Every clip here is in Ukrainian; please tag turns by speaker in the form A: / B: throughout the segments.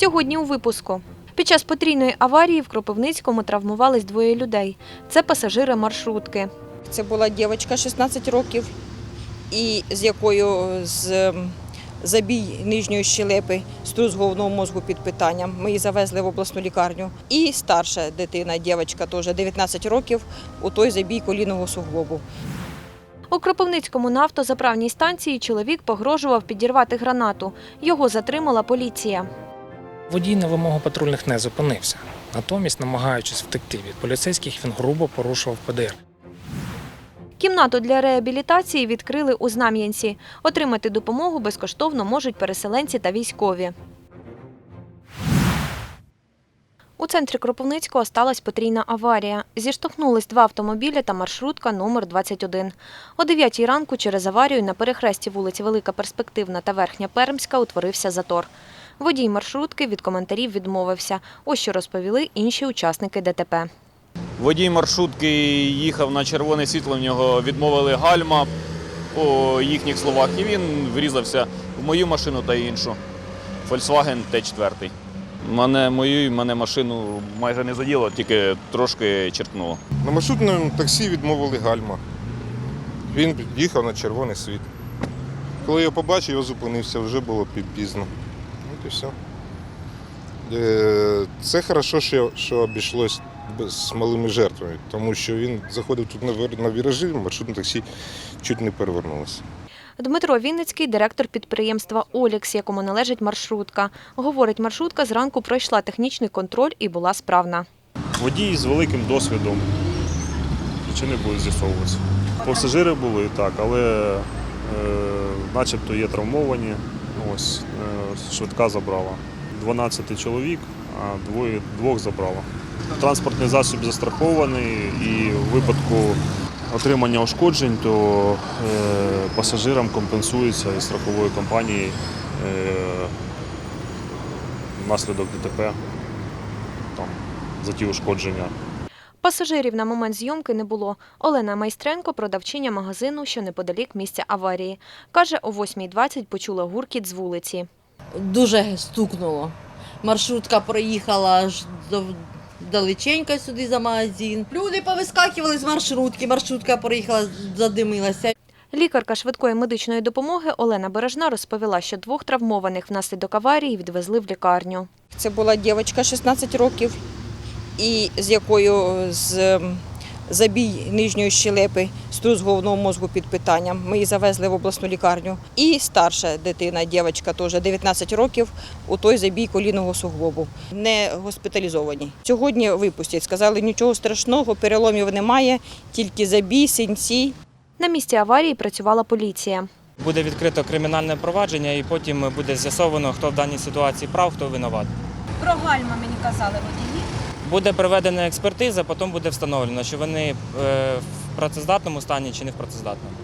A: Сьогодні у випуску. Під час потрійної аварії в Кропивницькому травмувались двоє людей. Це пасажири маршрутки.
B: Це була дівчинка 16 років, і з якою з забій нижньої щелепи, струс головного мозку під питанням. Ми її завезли в обласну лікарню. І старша дитина, дівчинка теж 19 років, у той забій колінного суглобу.
A: У Кропивницькому на автозаправній станції чоловік погрожував підірвати гранату. Його затримала поліція.
C: Водій на вимогу патрульних не зупинився. Натомість, намагаючись втекти від поліцейських, він грубо порушував ПДР.
A: Кімнату для реабілітації відкрили у Знам'янці. Отримати допомогу безкоштовно можуть переселенці та військові. У центрі Кропивницького сталася потрійна аварія. Зіштовхнулись два автомобілі та маршрутка номер 21. О 9 ранку через аварію на перехресті вулиць Велика Перспективна та Верхня Пермська утворився затор. Водій маршрутки від коментарів відмовився. Ось що розповіли інші учасники ДТП.
D: Водій маршрутки їхав на червоне світло, в нього відмовили гальма по їхніх словах, і він врізався в мою машину та іншу. Volkswagen Т4. Мене мою і мене машину майже не заділо, тільки трошки черкнуло.
E: На маршрутному таксі відмовили гальма. Він їхав на червоний світ. Коли я побачив, я зупинився, вже було пі- пізно. І все. Е, Це хорошо, що, що обійшлось з малими жертвами, тому що він заходив тут на віражі, маршрутне таксі чуть не перевернулося.
A: Дмитро Вінницький, директор підприємства Олікс, якому належить маршрутка. Говорить, маршрутка зранку пройшла технічний контроль і була справна.
F: Водій з великим досвідом. Причини будуть з'ясовуватися. Пасажири були так, але е, начебто є травмовані. Ось е, швидка забрала. 12 чоловік, а двоє, двох забрала. Транспортний засіб застрахований і в випадку отримання ушкоджень, то е, пасажирам компенсується із страхової компанії е, внаслідок ДТП там, за ті ушкодження.
A: Пасажирів на момент зйомки не було. Олена Майстренко, продавчиня магазину, що неподалік місця аварії. Каже, о 8.20 почула гуркіт з вулиці.
G: дуже стукнуло. Маршрутка проїхала аж до далеченько сюди за магазин. Люди повискакували з маршрутки, маршрутка проїхала, задимилася.
A: Лікарка швидкої медичної допомоги Олена Бережна розповіла, що двох травмованих внаслідок аварії відвезли в лікарню.
B: Це була дівчинка 16 років, і з якою з забій нижньої щелепи, струс головного мозку під питанням. Ми її завезли в обласну лікарню. І старша дитина, дівчинка теж 19 років, у той забій колінного суглобу. Не госпіталізовані. Сьогодні випустять. Сказали, нічого страшного, переломів немає, тільки забій, синці.
A: На місці аварії працювала поліція.
H: Буде відкрито кримінальне провадження і потім буде з'ясовано, хто в даній ситуації прав, хто винуват.
I: Про гальма мені казали водії.
H: Буде проведена експертиза, потім буде встановлено, що вони е, в працездатному стані чи не в працездатному.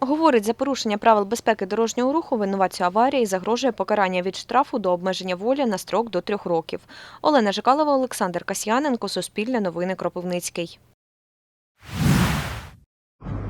A: Говорить, за порушення правил безпеки дорожнього руху винуватцю аварії загрожує покарання від штрафу до обмеження волі на строк до трьох років. Олена Жикалова, Олександр Касьяненко, Суспільне новини Кропивницький.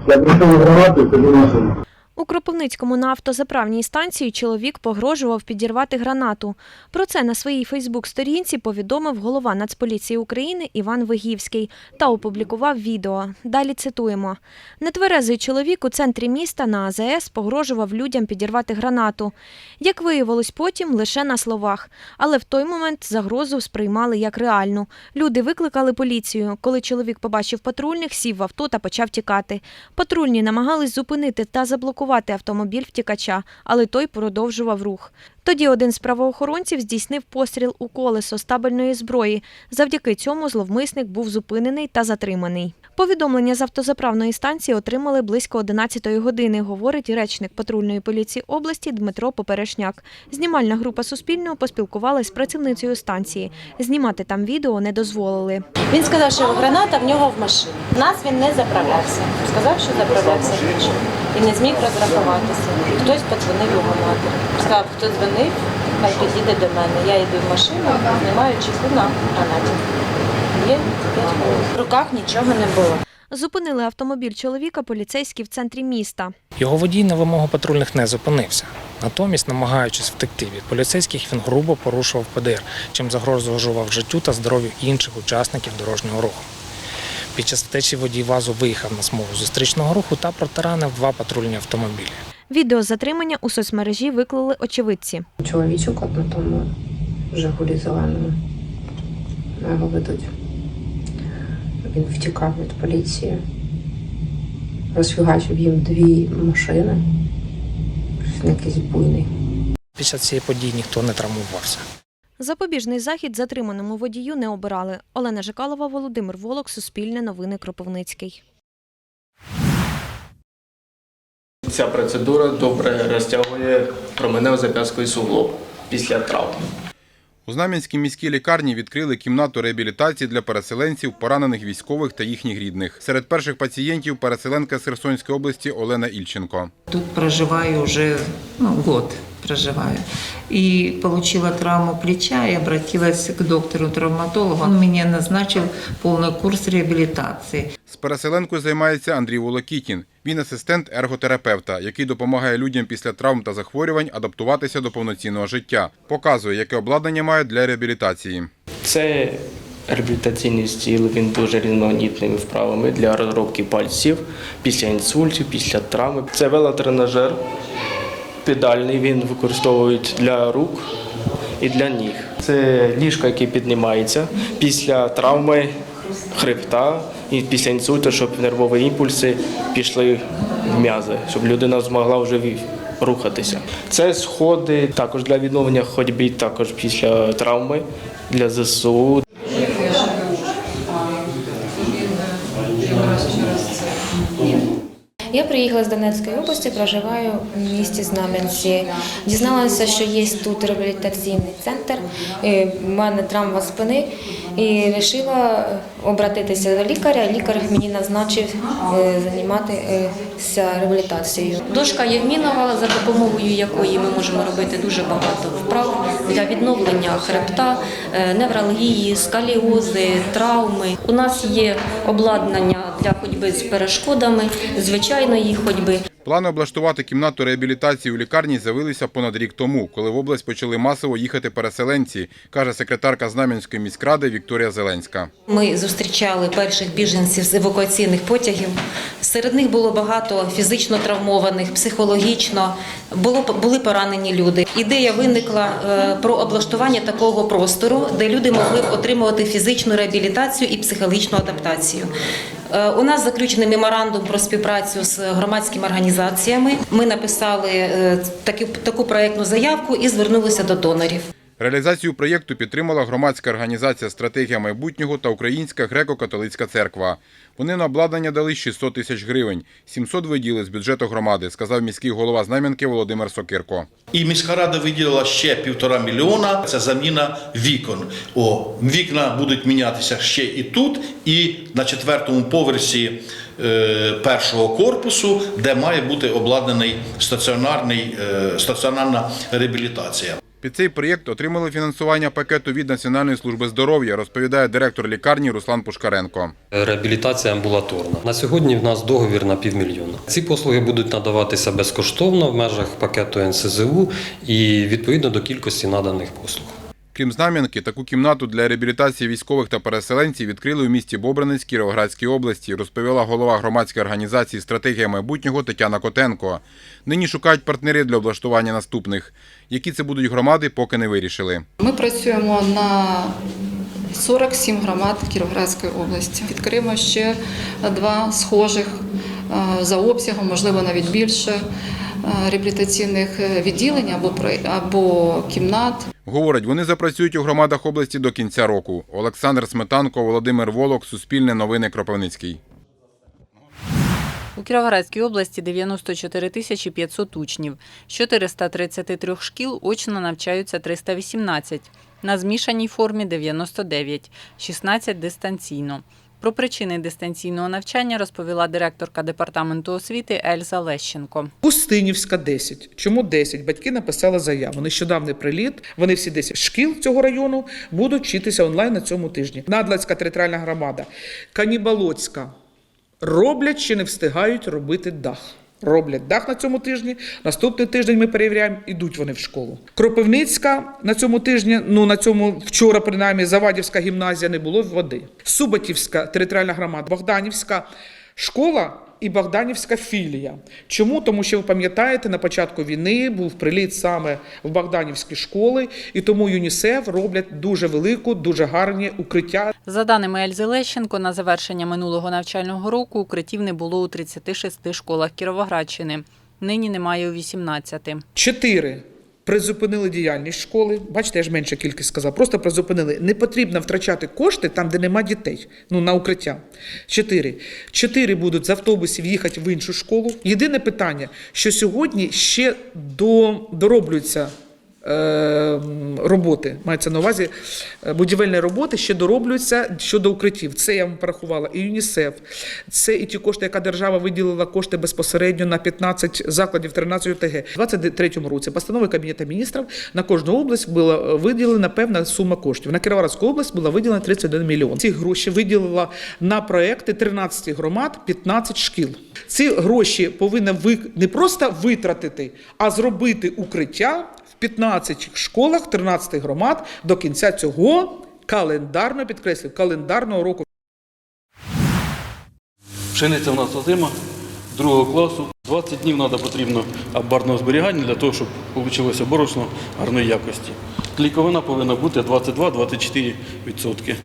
J: Я прийшов гранату, тоді машину.
A: У Кропивницькому на автозаправній станції чоловік погрожував підірвати гранату. Про це на своїй Фейсбук-сторінці повідомив голова Нацполіції України Іван Вигівський та опублікував відео. Далі цитуємо: нетверезий чоловік у центрі міста на АЗС погрожував людям підірвати гранату. Як виявилось потім, лише на словах. Але в той момент загрозу сприймали як реальну. Люди викликали поліцію. Коли чоловік побачив патрульних, сів в авто та почав тікати. Патрульні намагались зупинити та заблокувати автомобіль втікача, але той продовжував рух. Тоді один з правоохоронців здійснив постріл у колесо стабельної зброї. Завдяки цьому зловмисник був зупинений та затриманий. Повідомлення з автозаправної станції отримали близько 11-ї години, говорить речник патрульної поліції області Дмитро Поперешняк. Знімальна група Суспільного поспілкувалась з працівницею станції. Знімати там відео не дозволили.
I: Він сказав, що граната в нього в машині. Нас він не заправлявся. Сказав, що заправлявся. І не зміг розрахуватися. Хтось подзвонив його матері. Сказав, хто дзвонив, хай підійде до мене. Я йду в машину, знімаю чеку на гранаті. Є. В руках нічого не було.
A: Зупинили автомобіль чоловіка поліцейські в центрі міста.
C: Його водій на вимогу патрульних не зупинився. Натомість, намагаючись втекти від поліцейських, він грубо порушував ПДР, чим загрожував життю та здоров'ю інших учасників дорожнього руху. Під час втечі водій ВАЗу виїхав на смугу зустрічного руху та протаранив два патрульні автомобілі.
A: Відео затримання у соцмережі виклали очевидці.
K: чоловічок на тому Жигулі зеленому. Його ведуть. Він втікав від поліції, розфігачив їм дві машини. Якийсь буйний.
C: Під час цієї події ніхто не травмувався.
A: Запобіжний захід затриманому водію не обирали. Олена Жикалова, Володимир Волок, Суспільне новини Кропивницький.
L: Ця процедура добре розтягує променев зап'язкою суглоб після травм.
M: У Знам'янській міській лікарні відкрили кімнату реабілітації для переселенців, поранених військових та їхніх рідних. Серед перших пацієнтів переселенка з Херсонської області Олена Ільченко.
N: Тут проживаю уже ну, год проживаю. И получила травму плеча и обратилась к доктору-травматологу. Он мне назначил полный курс реабилитации.
M: З переселенкою займається Андрій Волокітін. Він асистент ерготерапевта, який допомагає людям після травм та захворювань адаптуватися до повноцінного життя. Показує, яке обладнання мають для реабілітації.
L: Це реабілітаційний стіл, він дуже різноманітними вправами для розробки пальців після інсультів, після травми. Це велотренажер педальний, він використовують для рук і для ніг. Це ліжко, яке піднімається після травми хребта і після інсульту, щоб нервові імпульси пішли в м'язи, щоб людина змогла вже рухатися. Це сходи також для відновлення ходьби, також після травми для ЗСУ.
O: Я приїхала з Донецької області, проживаю в місті Знам'янці. Дізналася, що є тут реабілітаційний центр. У мене травма спини і вирішила обратитися до лікаря. Лікар мені назначив е, займатися реабілітацією.
P: Дошка Євмінова, за допомогою якої ми можемо робити дуже багато вправ для відновлення хребта, е, невралгії, скаліози, травми. У нас є обладнання для ходьби з перешкодами, звичайної ходьби.
M: Плани облаштувати кімнату реабілітації у лікарні з'явилися понад рік тому, коли в область почали масово їхати переселенці, каже секретарка Знам'янської міськради Вікторія Зеленська.
P: Ми зустрічали перших біженців з евакуаційних потягів. Серед них було багато фізично травмованих, психологічно, були поранені люди. Ідея виникла е, про облаштування такого простору, де люди могли б отримувати фізичну реабілітацію і психологічну адаптацію. Е, У нас заключений меморандум про співпрацю з громадськими організаціями. Ми написали е, таку проєктну заявку і звернулися до донорів.
M: Реалізацію проєкту підтримала громадська організація Стратегія майбутнього та Українська греко-католицька церква. Вони на обладнання дали 600 тисяч гривень, 700 виділи з бюджету громади, сказав міський голова Знам'янки Володимир Сокирко.
Q: І міська рада виділила ще півтора мільйона. Це заміна вікон. О, вікна будуть мінятися ще і тут, і на четвертому поверсі е, першого корпусу, де має бути обладнаний стаціонарний е, стаціонарна реабілітація.
M: Під цей проєкт отримали фінансування пакету від Національної служби здоров'я, розповідає директор лікарні Руслан Пушкаренко.
R: Реабілітація амбулаторна. На сьогодні в нас договір на півмільйона. Ці послуги будуть надаватися безкоштовно в межах пакету НСЗУ і відповідно до кількості наданих послуг.
M: Крім Знам'янки, таку кімнату для реабілітації військових та переселенців відкрили у місті Бобринець Кіровоградській області, розповіла голова громадської організації Стратегія майбутнього Тетяна Котенко. Нині шукають партнерів для облаштування наступних. Які це будуть громади, поки не вирішили.
K: Ми працюємо на 47 громад Кіровоградської області. Відкриємо ще два схожих е, за обсягом, можливо, навіть більше реабілітаційних відділень або або кімнат.
M: Говорять, вони запрацюють у громадах області до кінця року. Олександр Сметанко, Володимир Волок, Суспільне новини Кропивницький.
N: У Кіровоградській області 94 тисячі 500 учнів. З 433 шкіл очно навчаються 318. На змішаній формі 99, 16 дистанційно. Про причини дистанційного навчання розповіла директорка департаменту освіти Ельза Лещенко.
S: Пустинівська 10. Чому 10? Батьки написали заяву. Нещодавний приліт. Вони всі 10 шкіл цього району будуть вчитися онлайн на цьому тижні. Надлацька територіальна громада, Канібалоцька Роблять чи не встигають робити дах. Роблять дах на цьому тижні. Наступний тиждень ми перевіряємо, ідуть вони в школу. Кропивницька на цьому тижні, ну на цьому вчора, принаймні, Завадівська гімназія не було води. Суботівська територіальна громада, Богданівська школа і Богданівська філія. Чому? Тому що ви пам'ятаєте, на початку війни був приліт саме в Богданівські школи, і тому ЮНІСЕФ роблять дуже велику, дуже гарні укриття.
N: За даними Ельзи Лещенко, на завершення минулого навчального року укриттів не було у 36 школах Кіровоградщини. Нині немає у 18.
S: Чотири. Призупинили діяльність школи. Бачите, я ж менше кількість сказав. Просто призупинили. Не потрібно втрачати кошти там, де нема дітей. Ну на укриття. Чотири. Чотири будуть з автобусів їхати в іншу школу. Єдине питання, що сьогодні ще до, дороблюються. Е, Роботи мається на увазі е, будівельні роботи ще дороблюються щодо укриттів. Це я вам порахувала і ЮНІСЕФ. Це і ті кошти, яка держава виділила кошти безпосередньо на 15 закладів 13 ОТГ. У 23-му році постанови Кабінету міністрів на кожну область була виділена певна сума коштів. На Кіровоградську область була виділена 31 мільйон. Ці гроші виділила на проекти 13 громад, 15 шкіл. Ці гроші повинна ви не просто витратити, а зробити укриття 15 школах 13 громад до кінця цього календарного підкреслив календарного року.
T: Пшениця в нас озима другого класу. 20 днів треба потрібно абарного зберігання для того, щоб вийшло борошно гарної якості. Ліковина повинна бути 22-24%.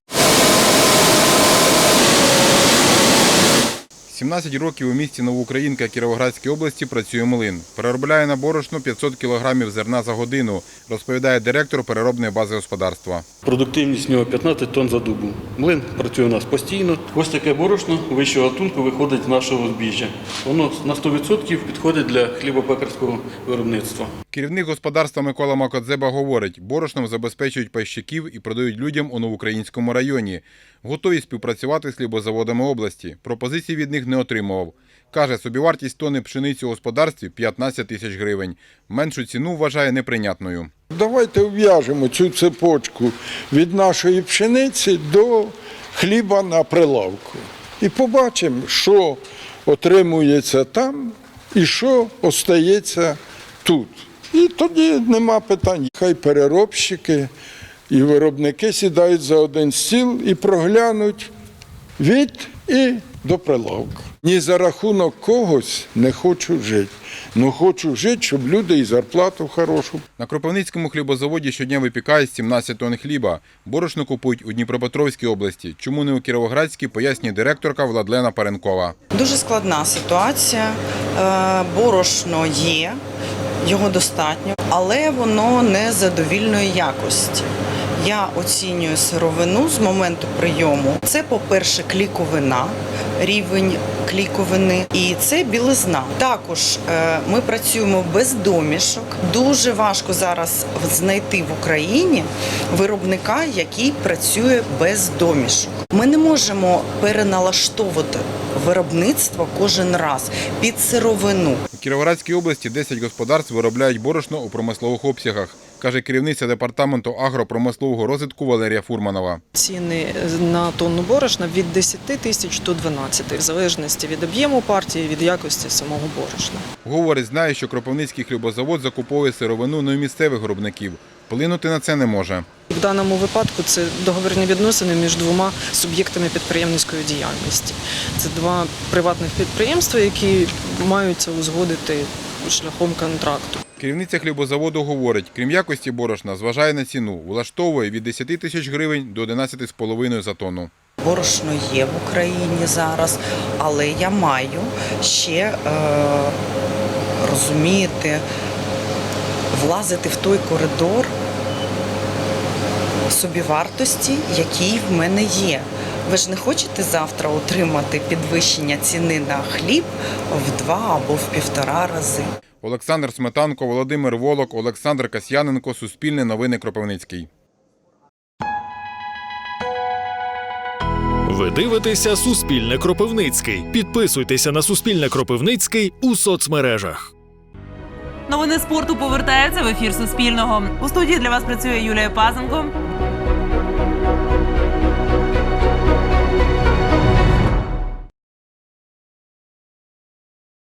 M: 17 років у місті Новоукраїнка Кіровоградській області працює млин. Переробляє на борошно 500 кілограмів зерна за годину, розповідає директор переробної бази господарства.
T: Продуктивність в нього 15 тонн за добу. Млин працює у нас постійно. Ось таке борошно вищого гатунку виходить з нашого збіжжя. Воно на 100% підходить для хлібопекарського виробництва.
M: Керівник господарства Микола Макодзеба говорить, борошном забезпечують пайщиків і продають людям у Новоукраїнському районі. Готові співпрацювати з хлібозаводами області. Пропозицій від них не отримував. Каже, собівартість тонни пшениці у господарстві 15 тисяч гривень. Меншу ціну вважає неприйнятною.
U: Давайте ув'яжемо цю цепочку від нашої пшениці до хліба на прилавку. І побачимо, що отримується там і що остається тут. І тоді нема питань. Хай переробщики і виробники сідають за один стіл і проглянуть від і до прилавка. Ні за рахунок когось не хочу жити. Ну хочу жити, щоб люди і зарплату хорошу
M: На Кропивницькому хлібозаводі щодня випікають 17 тонн хліба. Борошно купують у Дніпропетровській області. Чому не у Кіровоградській, пояснює директорка Владлена Паренкова.
B: Дуже складна ситуація. Е, Борошно є, його достатньо, але воно не задовільної якості. Я оцінюю сировину з моменту прийому. Це, по-перше, кліковина, рівень кліковини, і це білизна. Також е, ми працюємо без домішок. Дуже важко зараз знайти в Україні виробника, який працює без домішок. Ми не можемо переналаштовувати виробництво кожен раз під сировину.
M: У Кіровоградській області 10 господарств виробляють борошно у промислових обсягах, каже керівниця департаменту агропромислового розвитку Валерія Фурманова.
V: Ціни на тонну борошна від 10 тисяч до 12, в залежності від об'єму партії, від якості самого борошна.
M: Говорить, знає, що Кропивницький хлібозавод закуповує сировину не у місцевих виробників. Вплинути на це не може.
V: В даному випадку це договірні відносини між двома суб'єктами підприємницької діяльності. Це два приватних підприємства, які маються узгодити шляхом контракту.
M: Керівниця хлібозаводу говорить, крім якості борошна, зважає на ціну, влаштовує від 10 тисяч гривень до 11,5 за тонну.
B: Борошно є в Україні зараз, але я маю ще е, розумієте, влазити в той коридор собівартості, який в мене є. Ви ж не хочете завтра отримати підвищення ціни на хліб в два або в півтора рази.
M: Олександр Сметанко, Володимир Волок, Олександр Касьяненко, Суспільне новини Кропивницький.
W: Ви дивитеся Суспільне Кропивницький. Підписуйтеся на Суспільне Кропивницький у соцмережах.
X: Новини спорту повертаються в ефір Суспільного. У студії для вас працює Юлія Пазенко.